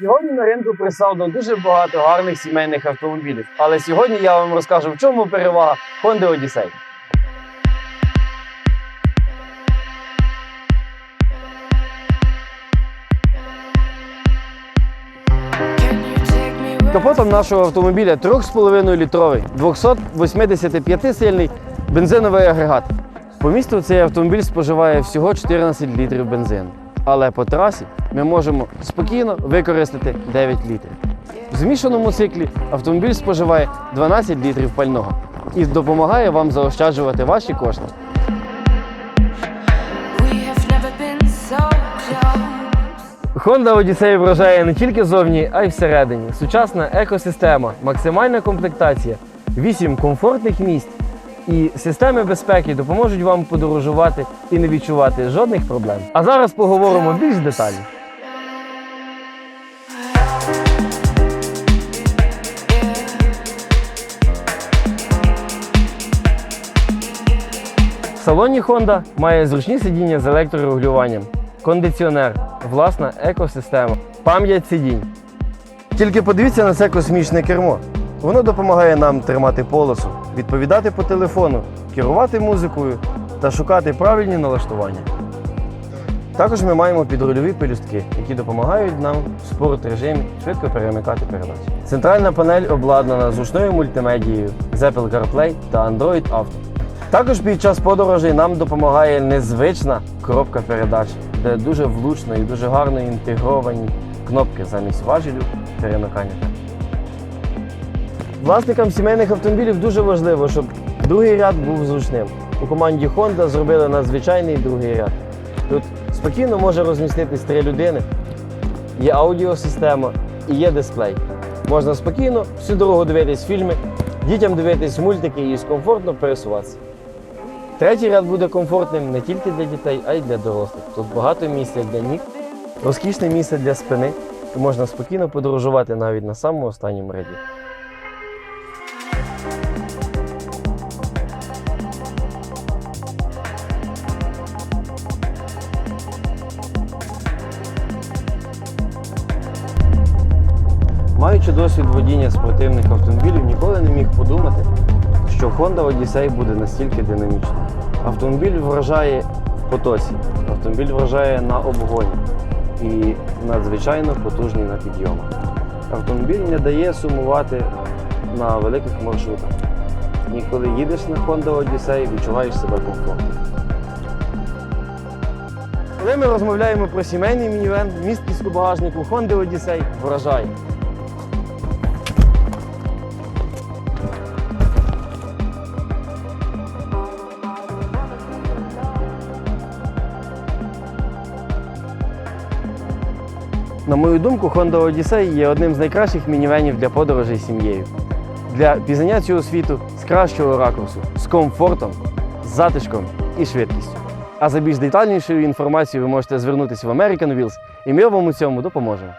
Сьогодні на ринку представлено дуже багато гарних сімейних автомобілів. Але сьогодні я вам розкажу, в чому перевага Honda Odyssey. Капотом нашого автомобіля 3,5 літровий 285 сильний бензиновий агрегат. По місту цей автомобіль споживає всього 14 літрів бензину. Але по трасі ми можемо спокійно використати 9 літрів. В змішаному циклі автомобіль споживає 12 літрів пального і допомагає вам заощаджувати ваші кошти. Honda Odyssey вражає не тільки зовні, а й всередині. Сучасна екосистема, максимальна комплектація, 8 комфортних місць і системи безпеки допоможуть вам подорожувати і не відчувати жодних проблем. А зараз поговоримо більш детально. В салоні Honda має зручні сидіння з електрорегулюванням, кондиціонер, власна екосистема, пам'ять сидінь. Тільки подивіться на це космічне кермо. Воно допомагає нам тримати полосу, відповідати по телефону, керувати музикою та шукати правильні налаштування. Також ми маємо підрульові пелюстки, які допомагають нам в спорт режимі швидко перемикати передачі. Центральна панель обладнана зручною мультимедією Apple CarPlay та Android Auto. Також під час подорожей нам допомагає незвична коробка передач, де дуже влучно і дуже гарно інтегровані кнопки замість важелю перемикання. Власникам сімейних автомобілів дуже важливо, щоб другий ряд був зручним. У команді Honda зробили надзвичайний другий ряд. Тут спокійно може розміститись три людини, є аудіосистема і є дисплей. Можна спокійно всю дорогу дивитись фільми, дітям дивитись мультики і комфортно пересуватися. Третій ряд буде комфортним не тільки для дітей, а й для дорослих. Тут багато місця для ніг, розкішне місце для спини, і можна спокійно подорожувати навіть на самому останньому ряді. Маючи досвід водіння спортивних автомобілів, ніколи не міг подумати, що Honda Odyssey буде настільки динамічним. Автомобіль вражає в потоці, автомобіль вражає на обгоні і надзвичайно потужний на підйомах. Автомобіль не дає сумувати на великих маршрутах. І коли їдеш на Honda Odyssey, відчуваєш себе комфортно. Коли ми розмовляємо про сімейний мінівен, місткість у багажнику Honda Odyssey вражає. На мою думку, Honda Odyssey є одним з найкращих мінівенів для подорожей сім'єю. Для пізнання цього світу з кращого ракурсу, з комфортом, з затишком і швидкістю. А за більш детальнішою інформацією ви можете звернутися в American Wheels, і ми вам у цьому допоможемо.